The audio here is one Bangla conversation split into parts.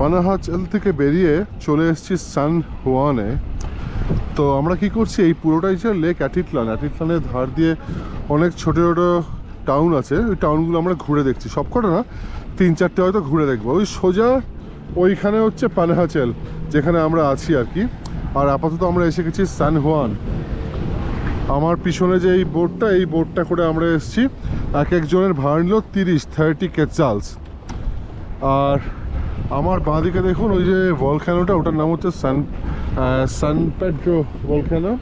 পানাহাচল থেকে বেরিয়ে চলে এসেছি সান হুয়ানে। তো আমরা কি করছি, এই পুরোটাই যে লেক অ্যাটিটলান, অ্যাটিটলানের ধার দিয়ে অনেক ছোটো ছোটো টাউন আছে। ওই টাউনগুলো আমরা ঘুরে দেখছি। সবকটা না, তিন চারটে হয়তো ঘুরে দেখব। ওই সোজা ওইখানে হচ্ছে পানাহাচেল যেখানে আমরা আছি আর কি। আর আপাতত আমরা এসে গেছি সান হুয়ান। আমার পিছনে যে এই বোটটা এই বোটটা করে আমরা এসেছি। এক একজনের ভাড়া নিল তিরিশ থার্টি কেচালস আর আমার বাঁ দিকে দেখুন, ওই যে ভলক্যানোটা ওটার নাম হচ্ছে সান সান পেড্রো ভলক্যানো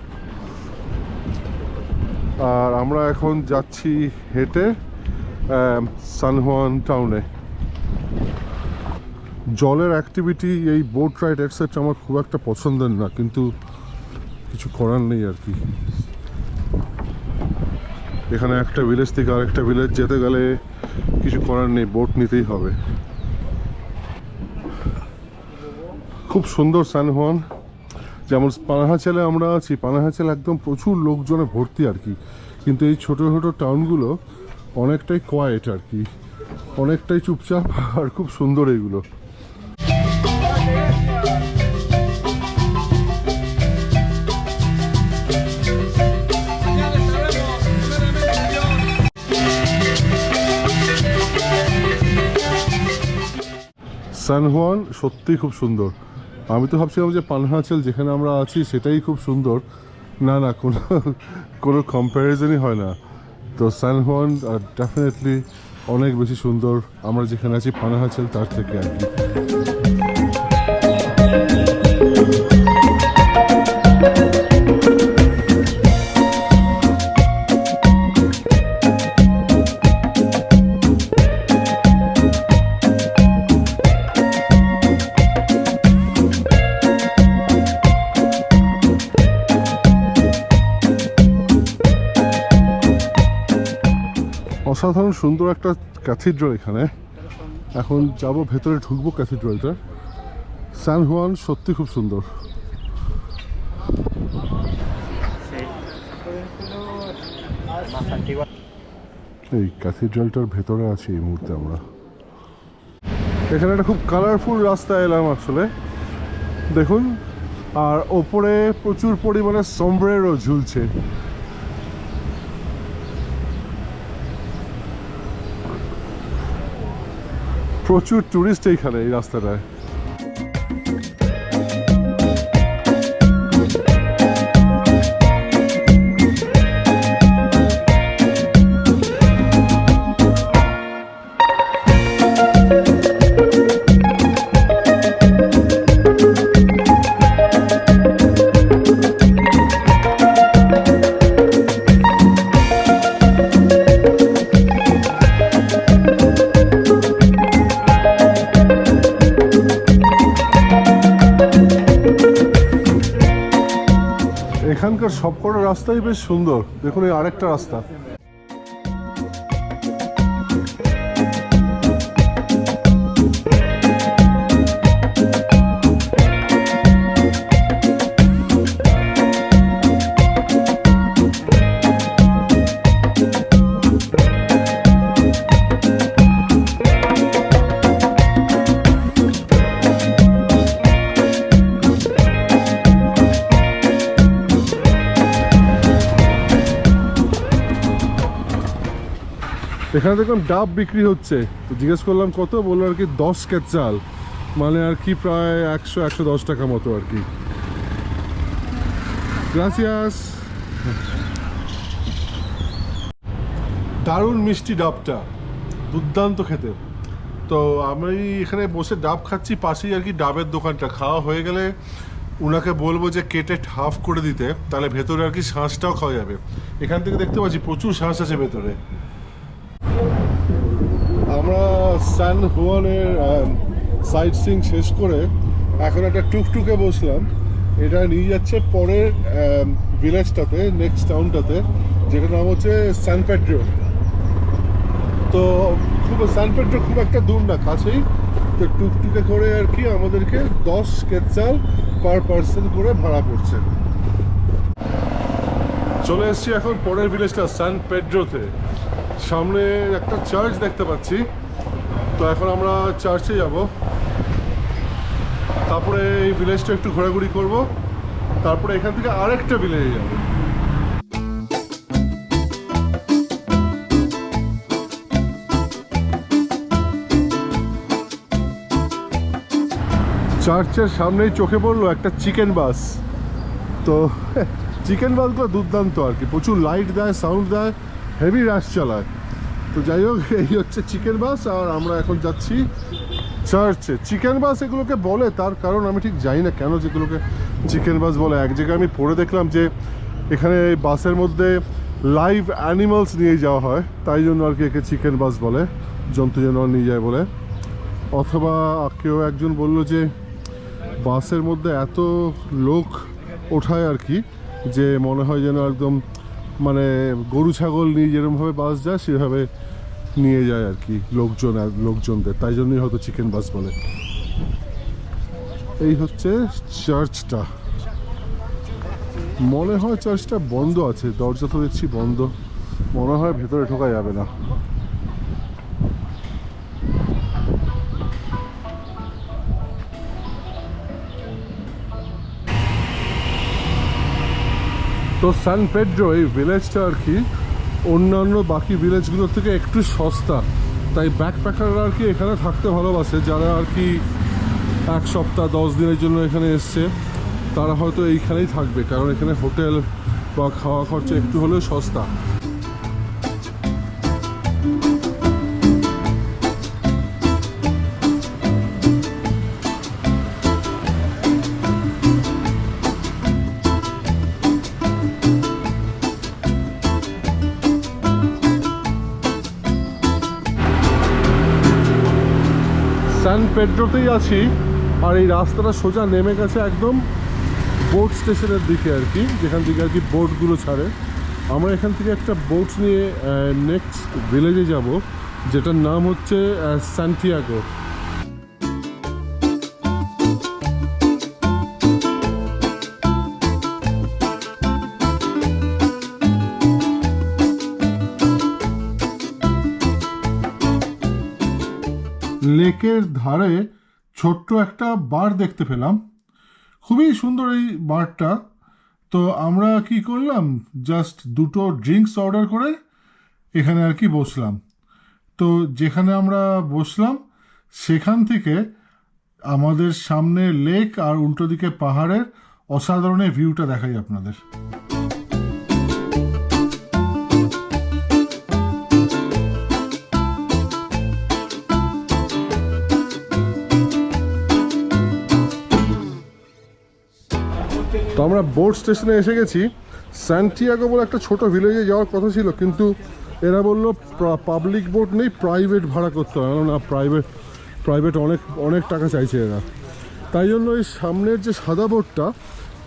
আর আমরা এখন যাচ্ছি হেঁটে সানহুয়ান টাউনে জলের অ্যাক্টিভিটি এই বোট রাইড এটসেট্রা আমার খুব একটা পছন্দের না, কিন্তু কিছু করার নেই আর কি। এখানে একটা ভিলেজ থেকে আরেকটা ভিলেজ যেতে গেলে কিছু করার নেই বোট নিতেই হবে। খুব সুন্দর সানহুয়ান যেমন পানাহাচেলে আমরা আছি পানাহাচেল একদম প্রচুর লোকজনে ভর্তি আর কি। কিন্তু এই ছোটো ছোটো টাউনগুলো অনেকটাই কোয়াইট আর কি। অনেকটাই চুপচাপ আর খুব সুন্দর এইগুলো সানহুয়ান সত্যিই খুব সুন্দর। আমি তো ভাবছিলাম যে পানহাচেল যেখানে আমরা আছি সেটাই খুব সুন্দর। না না, কোনো কোনো কম্প্যারিজনই হয় না। তো সানহন ডেফিনেটলি অনেক বেশি সুন্দর। আমরা যেখানে আছি পানাহাচেল তার থেকে আর কি। অসাধারণ, সুন্দর একটা ক্যাথিড্রাল এখানে। এখন যাব, ভেতরে ঢুকবো ক্যাথিড্রালটা স্যান হুয়ান সত্যি খুব সুন্দর। এই ক্যাথিড্রালটার ভেতরে আছি এই মুহূর্তে আমরা। এখানে একটা খুব কালারফুল রাস্তা এলাম আসলে। দেখুন, আর ওপরে প্রচুর পরিমাণে সম্ব্রেরও ঝুলছে। প্রচুর টুরিস্ট এইখানে এই রাস্তাটায়। এখানকার সবকটা রাস্তাই বেশ সুন্দর। দেখুন এই আরেকটা রাস্তা। এখানে দেখুন ডাব বিক্রি হচ্ছে। তো জিজ্ঞেস করলাম, কত? বলল আর কি, দশ চাল। মানে আর কি প্রায় একশো একশো দশ টাকা মতো আর কি। গ্রাসিয়াস দারুণ মিষ্টি ডাবটা। দুর্দান্ত খেতে। তো আমি এখানে বসে ডাব খাচ্ছি, পাশেই আর কি ডাবের দোকানটা। খাওয়া হয়ে গেলে ওনাকে বলব যে, কেটে হাফ করে দিতে, তাহলে ভেতরে আর কি শাঁসটাও খাওয়া যাবে। এখান থেকে দেখতে পাচ্ছি প্রচুর শাঁস আছে ভেতরে। আমরা স্যান হুয়ানের সাইট সিং শেষ করে এখন একটা টুকটুকে বসলাম। এটা নিয়ে যাচ্ছে পরের ভিলেজটাতে নেক্সট টাউনটাতে যেটার নাম হচ্ছে স্যান পেড্রো তো খুব স্যান পেড্রো খুব একটা দূর না, কাছেই। তো টুকটুকে করে আর কি আমাদেরকে দশ কেচাল পার পার্সন করে ভাড়া করছে। চলে এসেছি এখন পরের ভিলেজটা সান পেড্রোতে সামনে একটা চার্চ দেখতে পাচ্ছি। তো এখন আমরা চার্চে যাব। তারপরে এই ভিলেজটা একটু ঘোরাঘুরি করব। তারপরে এখান থেকে আরেকটা ভিলেজে যাব। চার্চের সামনেই চোখে পড়ল একটা চিকেন বাস। তো চিকেন বাসগুলো দুর্দান্ত আর কি। প্রচুর লাইট দেয় সাউন্ড দেয় হেভি র্যাশ চালায়। তো যাই হোক, এই হচ্ছে চিকেন বাস, আর আমরা এখন যাচ্ছি চার্চে চিকেন বাস এগুলোকে বলে, তার কারণ আমি ঠিক জানি না কেন যেগুলোকে চিকেন বাস বলে। এক জায়গায় আমি পড়ে দেখলাম যে এখানে এই বাসের মধ্যে লাইভ অ্যানিমালস নিয়ে যাওয়া হয়, তাই জন্য আর কি একে চিকেন বাস বলে, জন্তু জানোয়ার নিয়ে যায় বলে। অথবা কেউ একজন বলল যে বাসের মধ্যে এত লোক ওঠায় আর কি, যে মনে হয় যেন একদম মানে গরু, ছাগল নিয়ে যেরকমভাবে বাস যায়, সেভাবে নিয়ে যায় আর কি লোকজন আর লোকজনদের। তাই জন্যই হয়তো চিকেন বাস বলে। এই হচ্ছে চার্চটা। মনে হয় চার্চটা বন্ধ আছে। দরজা তো দেখছি বন্ধ। মনে হয় ভেতরে ঢোকা যাবে না। তো সান পেড্রো এই ভিলেজটা আর কি, অন্যান্য বাকি ভিলেজগুলোর থেকে একটু সস্তা। তাই ব্যাকপ্যাকাররা আর কি এখানে থাকতে ভালোবাসে। যারা আর কি এক সপ্তাহ, দশ দিনের জন্য এখানে এসছে, তারা হয়তো এইখানেই থাকবে। কারণ এখানে হোটেল বা খাওয়া খরচা একটু হলেও সস্তা। পেড্রোতেই আছি আর এই রাস্তাটা সোজা নেমে গেছে একদম বোট স্টেশনের দিকে আর কি, যেখান থেকে আর কি বোটগুলো ছাড়ে। আমরা এখান থেকে একটা বোট নিয়ে নেক্সট ভিলেজে যাব, যেটার নাম হচ্ছে স্যান্টিয়াগো লেকের ধারে ছোট্ট একটা বার দেখতে পেলাম। খুবই সুন্দর এই বারটা। তো আমরা কি করলাম? জাস্ট দুটো ড্রিঙ্কস অর্ডার করে এখানে আর কি বসলাম। তো যেখানে আমরা বসলাম, সেখান থেকে আমাদের সামনে লেক আর উল্টো দিকে পাহাড়ের অসাধারণ এই ভিউটা দেখাই আপনাদের। আমরা বোর্ড স্টেশনে এসে গেছি। স্যান্টিয়াগো বলে একটা ছোট ভিলেজে যাওয়ার কথা ছিল, কিন্তু এরা বলল পাবলিক বোর্ড নেই প্রাইভেট ভাড়া করতে হবে। না প্রাইভেট প্রাইভেট অনেক অনেক টাকা চাইছে এরা। তাই জন্য এই সামনের যে সাদা বোর্ডটা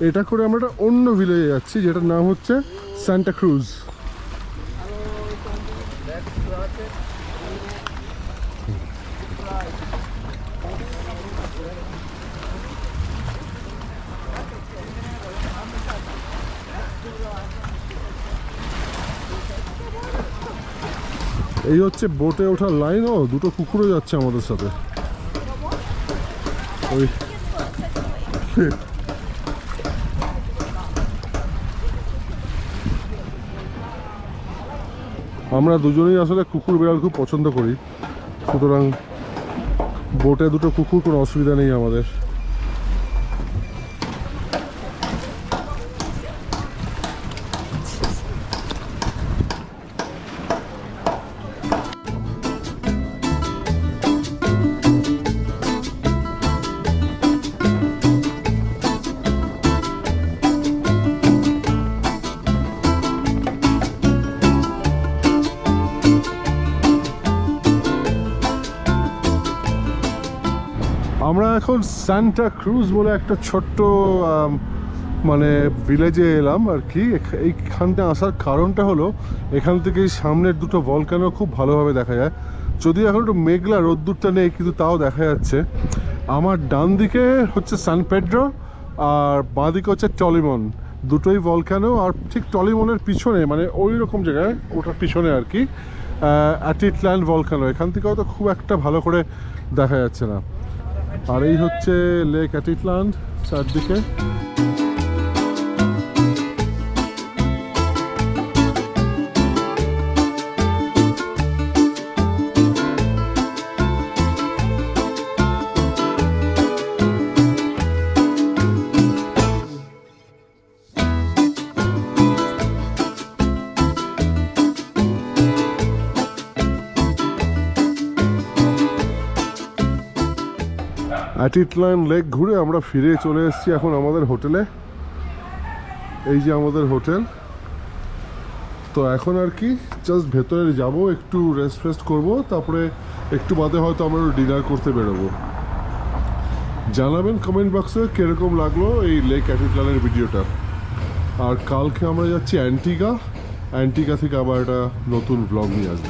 এটা করে আমরা একটা অন্য ভিলেজে যাচ্ছি, যেটার নাম হচ্ছে স্যান্টা ক্রুজ এই হচ্ছে বোটে ওঠার লাইন ও, দুটো কুকুরও যাচ্ছে আমাদের সাথে। ওই আমরা দুজনেই আসলে কুকুর বিড়াল খুব পছন্দ করি। সুতরাং বোটে দুটো কুকুর কোনো অসুবিধা নেই আমাদের। আমরা এখন সান্টা ক্রুজ বলে একটা ছোট্ট মানে ভিলেজে এলাম আর কি। এইখানটা আসার কারণটা হলো, এখান থেকে সামনের দুটো ভলকানো খুব ভালোভাবে দেখা যায়। যদিও এখন একটু মেঘলা, রোদ্দুরটা নেই, কিন্তু তাও দেখা যাচ্ছে। আমার ডান দিকে হচ্ছে সান পেড্রো আর বাঁ দিকে হচ্ছে টলিমন দুটোই ভলকানো আর ঠিক টলিমনের পিছনে মানে ওই রকম জায়গায়, ওটার পিছনে আর কি অ্যাটিটল্যান্ড ভলকানো এখান থেকে হয়তো খুব একটা ভালো করে দেখা যাচ্ছে না। আর এই হচ্ছে লেক অ্যাটিটল্যান্ড চারদিকে। অ্যাটিটল্যান্ড লেক ঘুরে আমরা ফিরে চলে এসেছি এখন আমাদের হোটেলে। এই যে আমাদের হোটেল। তো এখন আর কি জাস্ট ভেতরে যাব, একটু রেস্ট ফেস্ট করব, তারপরে একটু বাদে হয়তো আমরা ডিনার করতে বেরোবো। জানাবেন কমেন্ট বক্সে কীরকম লাগল এই লেক অ্যাটিটলানের ভিডিওটা। আর কালকে আমরা যাচ্ছি অ্যান্টিগা। অ্যান্টিগা থেকে আবার একটা নতুন ব্লগ নিয়ে আসব।